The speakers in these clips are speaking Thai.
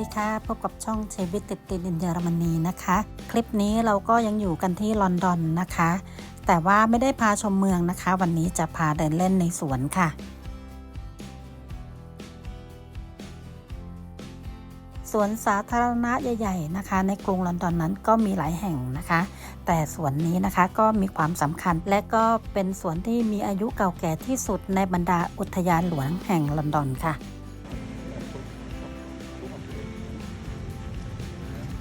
ดีค่ะ พบกับช่องเชวิตติดติดเยอรมนีนะคะ คลิปนี้เราก็ยังอยู่กันที่ลอนดอนนะคะ แต่ว่าไม่ได้พาชมเมืองนะคะ วันนี้จะพาเดินเล่นในสวนค่ะ สวนสาธารณะใหญ่ๆนะคะ ในกรุงลอนดอนนั้นก็มีหลายแห่งนะคะ แต่สวนนี้นะคะก็มีความสำคัญและก็เป็นสวนที่มีอายุเก่าแก่ที่สุดในบรรดาอุทยานหลวงแห่งลอนดอนค่ะ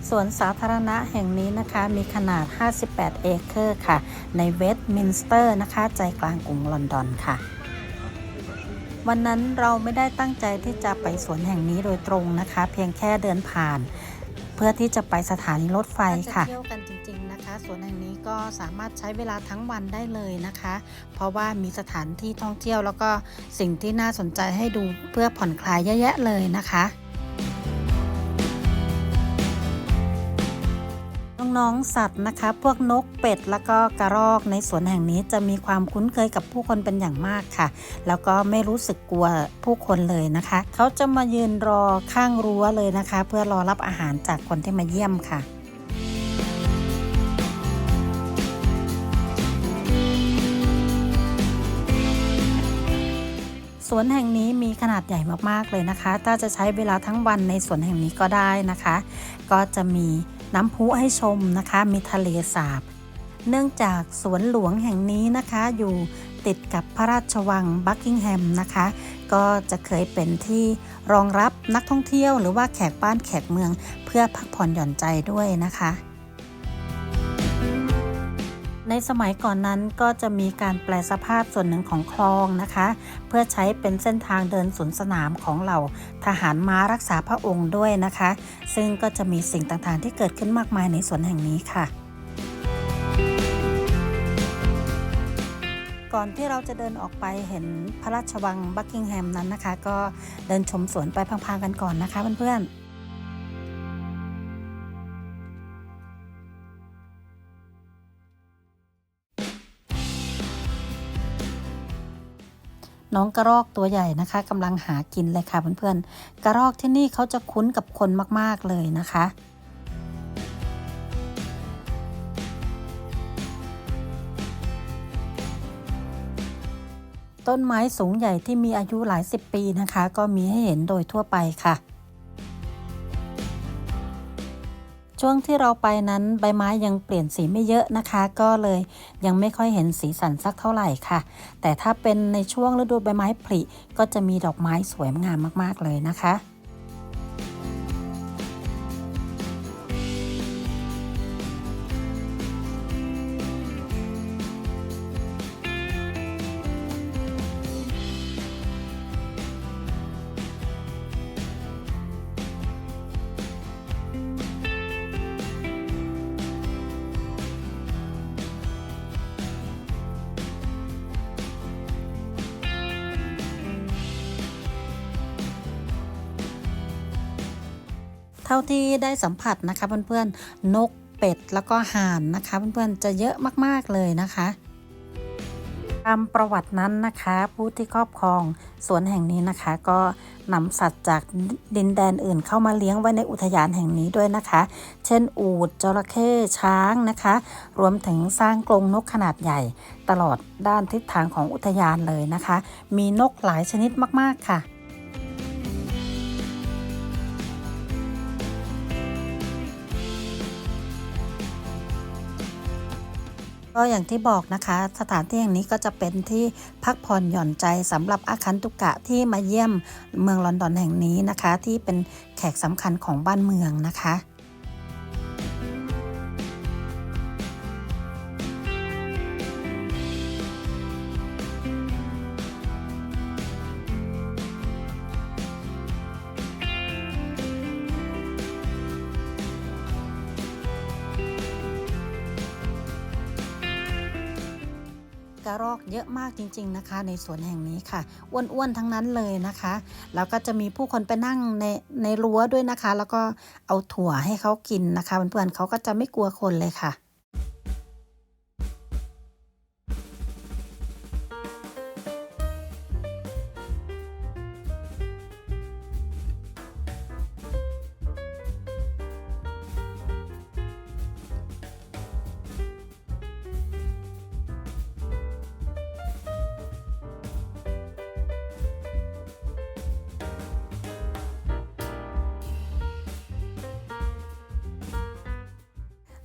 สวนสาธารณะแห่งนี้นะคะมีขนาด 58 เอเคอร์ค่ะ ในเวสต์มินสเตอร์นะคะ ใจกลางกรุงลอนดอนค่ะ วันนั้นเราไม่ได้ตั้งใจที่จะไปสวนแห่งนี้โดยตรงนะคะ เพียงแค่เดินผ่าน เพื่อที่จะไปสถานีรถไฟค่ะเที่ยวกันจริงๆนะคะสวนแห่งนี้ก็สามารถใช้เวลาทั้งวันได้เลยนะคะ เพราะว่ามีสถานที่ท่องเที่ยวแล้วก็สิ่งที่น่าสนใจให้ดูเพื่อผ่อนคลายเยอะแยะเลยนะคะ น้องๆสัตว์นะคะ พวกนกเป็ดแล้วก็กระรอกในสวนแห่งนี้จะมีความคุ้นเคยกับผู้คนเป็นอย่างมากค่ะ แล้วก็ไม่รู้สึกกลัวผู้คนเลยนะคะ เขาจะมายืนรอข้างรั้วเลยนะคะ เพื่อรอรับอาหารจากคนที่มาเยี่ยมค่ะสวนแห่งนี้มีขนาดใหญ่มากๆเลยนะคะ ถ้าจะใช้เวลาทั้งวันในสวนแห่งนี้ก็ได้นะคะ ก็จะมี น้ำพุให้ชมนะคะมีทะเลสาบ เนื่องจากสวนหลวงแห่งนี้นะคะอยู่ติดกับพระราชวังบักกิงแฮมนะคะ ก็จะเคยเป็นที่รองรับนักท่องเที่ยวหรือว่าแขกบ้านแขกเมืองเพื่อพักผ่อนหย่อนใจด้วยนะคะ ในสมัยก่อนนั้นก็จะมีการแปลสภาพส่วนหนึ่งของคลองนะคะ เพื่อใช้เป็นเส้นทางเดินสวนสนามของเหล่าทหารม้ารักษาพระองค์ด้วยนะคะ ซึ่งก็จะมีสิ่งต่างๆที่เกิดขึ้นมากมายในสวนแห่งนี้ค่ะก่อนที่เราจะเดินออกไปเห็นพระราชวังบักกิงแฮมนั้นนะคะ ก็เดินชมสวนไปพังๆกันก่อนนะคะเพื่อนๆ น้องกระรอกตัวใหญ่นะคะกำลังหากินเลยค่ะเพื่อนๆ กระรอกที่นี่เขาจะคุ้นกับคนมากๆเลยนะคะต้นไม้สูงใหญ่ที่มีอายุหลายสิบปีนะคะ ก็มีให้เห็นโดยทั่วไปค่ะ ช่วงที่เราไปนั้นใบไม้ยังเปลี่ยนสีไม่เยอะนะคะ ก็เลยยังไม่ค่อยเห็นสีสันสักเท่าไหร่ค่ะ แต่ถ้าเป็นในช่วงฤดูใบไม้ผลิก็จะมีดอกไม้สวยงามมากๆเลยนะคะ เท่าที่ได้สัมผัสนะคะเพื่อนๆนกเป็ดแล้วก็ห่านนะคะเพื่อนๆจะเยอะมากๆเลยนะคะตามประวัตินั้นนะคะ ผู้ที่ครอบครองสวนแห่งนี้นะคะ ก็นำสัตว์จากดินแดนอื่นเข้ามาเลี้ยงไว้ในอุทยานแห่งนี้ด้วยนะคะ เช่น อูฐจระเข้ช้างนะคะ รวมถึงสร้างกรงนกขนาดใหญ่ ตลอดด้านทิศทางของอุทยานเลยนะคะ มีนกหลายชนิดมาก ๆ ค่ะ ก็อย่างที่บอกนะคะ สถานที่แห่งนี้ก็จะเป็นที่พักผ่อนหย่อนใจสำหรับอาคันตุกะที่มาเยี่ยมเมืองลอนดอนแห่งนี้นะคะ ที่เป็นแขกสำคัญของบ้านเมืองนะคะ ระรอกเยอะมากจริง ๆนะคะ ในสวนแห่งนี้ค่ะอ้วนๆทั้งนั้นเลยนะคะแล้วก็จะมีผู้คนไปนั่งในในรั้วด้วยนะคะ แล้วก็เอาถั่วให้เขากินนะคะเพื่อนๆเขาก็จะไม่กลัวคนเลยค่ะ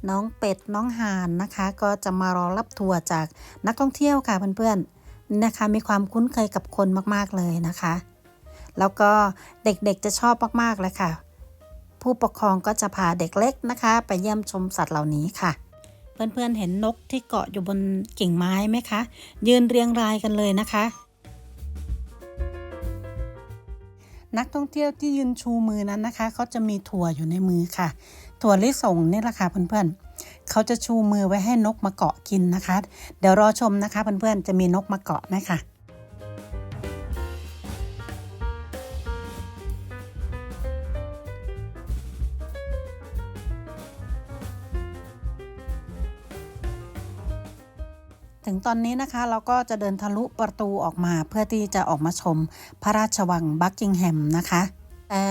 น้องเป็ดน้องห่านนะคะ ก็จะมารอรับทัวร์จากนักท่องเที่ยวค่ะเพื่อนๆนะคะ มีความคุ้นเคยกับคนมากๆเลยนะคะ แล้วก็เด็กๆจะชอบมากๆเลยค่ะ ผู้ปกครองก็จะพาเด็กเล็กนะคะ ไปเยี่ยมชมสัตว์เหล่านี้ค่ะ เพื่อนๆเห็นนกที่เกาะอยู่บนกิ่งไม้ไหมคะ ยืนเรียงรายกันเลยนะคะนักท่องเที่ยวที่ยืนชูมือนั้นนะคะ เขาจะมีถั่วอยู่ในมือค่ะ ถั่วลิสงนี่แหละค่ะเพื่อนๆเขาจะชูมือไว้ให้นกมาเกาะกินนะคะ เดี๋ยวรอชมนะคะเพื่อนๆจะมีนกมาเกาะไหมคะถึงตอนนี้นะคะเราก็จะเดินทะลุประตูออกมาเพื่อที่จะออกมาชมพระราชวังบักกิงแฮมนะคะ แต่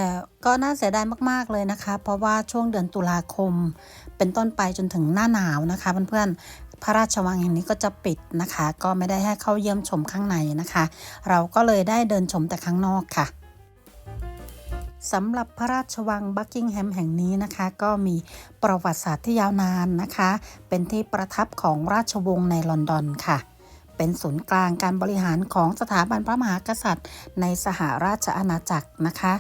ก็น่าเสียดายมาก ๆ เลยนะคะ เพราะว่าช่วงเดือนตุลาคม เป็นต้นไปจนถึงหน้าหนาวนะคะ เพื่อนๆ พระราชวังแห่งนี้ก็จะปิดนะคะ ก็ไม่ได้ให้เข้าเยี่ยมชมข้างในนะคะ เราก็เลยได้เดินชมแต่ข้างนอกค่ะสำหรับพระราชวังบักกิงแฮมแห่งนี้นะคะ ก็มีประวัติศาสตร์ที่ยาวนานนะคะ เป็นที่ประทับของราชวงศ์ในลอนดอนค่ะ เป็นศูนย์กลางการบริหารของสถาบันพระมหากษัตริย์ ในสหราชอาณาจักรนะคะ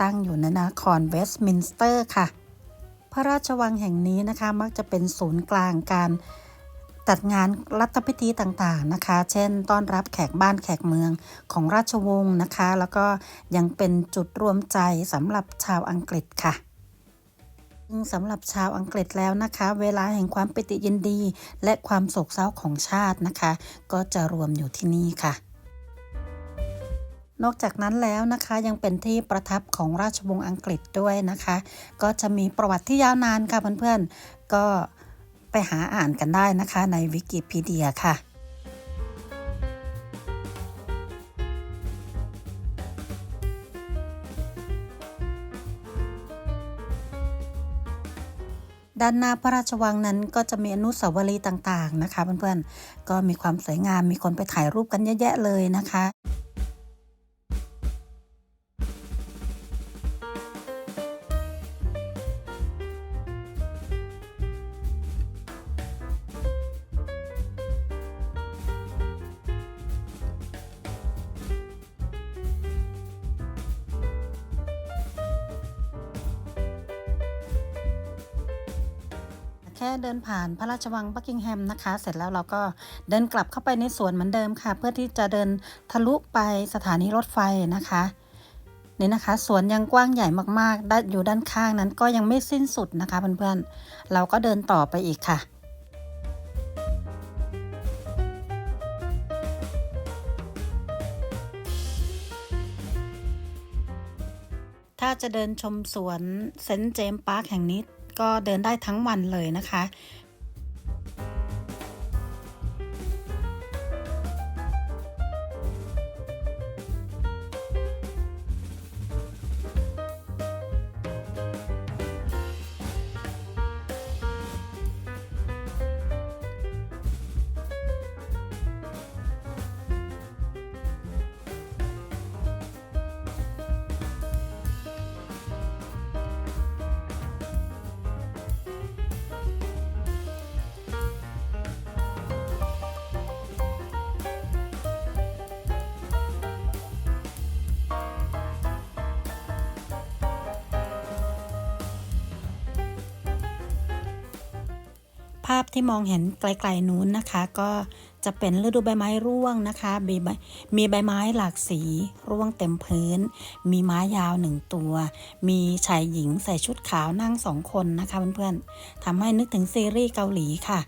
ตั้งอยู่ในนครเวสต์มินสเตอร์ค่ะ พระราชวังแห่งนี้นะคะมักจะเป็นศูนย์กลางการจัดงานรัฐพิธีต่างๆนะคะ เช่น ต้อนรับแขกบ้านแขกเมืองของราชวงศ์นะคะ แล้วก็ยังเป็นจุดรวมใจสำหรับชาวอังกฤษค่ะสำหรับชาวอังกฤษแล้วนะคะ เวลาแห่งความปิติยินดี และความโศกเศร้าของชาตินะคะ ก็จะรวมอยู่ที่นี่ค่ะ นอกจากนั้นแล้วนะคะยังเป็นที่ประทับของราชวงศ์อังกฤษด้วยนะคะ ก็จะมีประวัติที่ยาวนานค่ะเพื่อนๆ ก็ไปหาอ่านกันได้นะคะในวิกิพีเดียค่ะด้านหน้าพระราชวังนั้นก็จะมีอนุสาวรีย์ต่างๆนะคะเพื่อนๆ ก็มีความสวยงามมีคนไปถ่ายรูปกันเยอะแยะเลยนะคะ แค่เดินผ่านพระราชวังบักกิงแฮมนะคะ เสร็จแล้วเราก็เดินกลับเข้าไปในสวนเหมือนเดิมค่ะ เพื่อที่จะเดินทะลุไปสถานีรถไฟนะคะนี่นะคะสวนยังกว้างใหญ่มากๆด้านอยู่ด้านข้างนั้นก็ยังไม่สิ้นสุดนะคะเพื่อนๆ เราก็เดินต่อไปอีกค่ะ ถ้าจะเดินชมสวนเซนต์เจมส์พาร์คแห่งนี้ ก็เดินได้ทั้งวันเลยนะคะาพที่มองเห็นไกลๆนู้นนะคะ ก็จะเป็นฤดูใบไม้ร่วงนะคะมีใบมีใบไม้หลากสีร่วงเต็มพื้น มีม้ายาวหนึ่งตัว มีชายหญิงใส่ชุดขาวนั่งสองคนนะคะเพื่อนๆทำให้นึกถึงซีรีส์เกาหลีค่ะ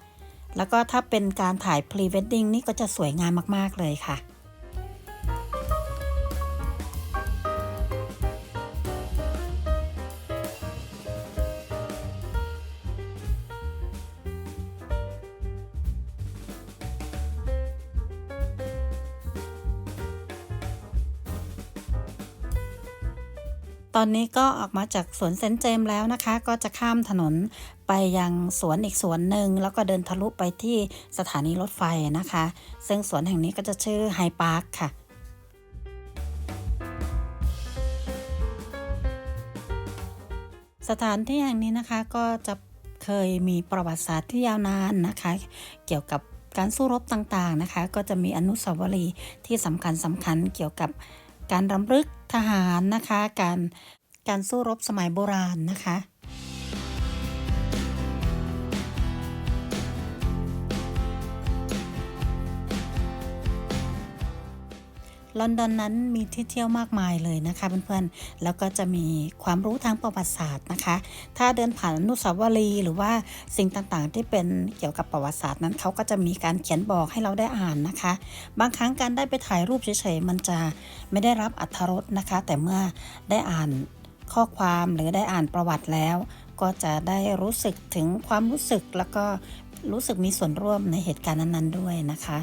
แล้วก็ถ้าเป็นการถ่ายพรีเวดดิ้งนี่ก็จะสวยงามมากๆเลยค่ะ ตอนนี้ก็ออกมาจากสวนเซนต์เจมส์แล้วนะคะ ก็จะข้ามถนนไปยังสวนอีกสวนหนึ่งแล้วก็เดินทะลุไปที่สถานีรถไฟนะคะ ซึ่งสวนแห่งนี้ก็จะชื่อไฮพาร์คค่ะสถานที่แห่งนี้นะคะก็จะเคยมีประวัติศาสตร์ที่ยาวนานนะคะ เกี่ยวกับการสู้รบต่างๆนะคะ ก็จะมีอนุสาวรีย์ที่สำคัญสำคัญเกี่ยวกับ การรำลึกทหารนะคะ การการสู้รบสมัยโบราณนะคะ ลอนดอนนั้นมีที่เที่ยวมากมายเลยนะคะเพื่อนๆ แล้วก็จะมีความรู้ทางประวัติศาสตร์นะคะ ถ้าเดินผ่านอนุสาวรีย์หรือว่าสิ่งต่างๆ ที่เป็นเกี่ยวกับประวัติศาสตร์นั้นเขาก็จะมีการเขียนบอกให้เราได้อ่านนะคะ บางครั้งการได้ไปถ่ายรูปเฉยๆมันจะไม่ได้รับอรรถรสนะคะ แต่เมื่อได้อ่านข้อความหรือได้อ่านประวัติแล้ว ก็จะได้รู้สึกถึงความรู้สึกแล้วก็รู้สึกมีส่วนร่วมในเหตุการณ์นั้นๆด้วยนะคะ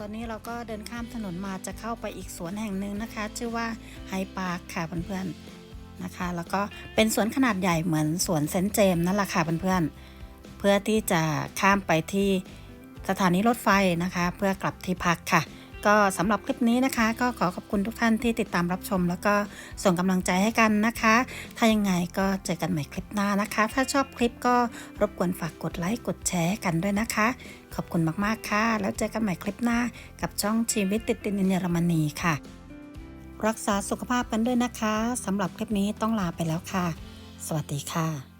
ตอนนี้เราก็เดินข้ามถนนมาจะเข้าไปอีกสวนแห่งหนึ่งนะคะ ชื่อว่าไฮปาร์คค่ะเพื่อนๆนะคะ แล้วก็เป็นสวนขนาดใหญ่เหมือนสวนเซนเจมนั่นแหละค่ะเพื่อนๆเพื่อที่จะข้ามไปที่สถานีรถไฟนะคะ เพื่อกลับที่พักค่ะ ก็สำหรับคลิปนี้นะคะ ก็ขอขอบคุณทุกท่านที่ติดตามรับชม แล้วก็ส่งกำลังใจให้กันนะคะ ถ้ายังไงก็เจอกันใหม่คลิปหน้านะคะ ถ้าชอบคลิปก็รบกวนฝากกดไลค์กดแชร์กันด้วยนะคะ ขอบคุณมากๆค่ะ แล้วเจอกันใหม่คลิปหน้า กับช่องชีวิตติดดินเยอรมนีค่ะ รักษาสุขภาพกันด้วยนะคะสำหรับคลิปนี้ต้องลาไปแล้วค่ะ สวัสดีค่ะ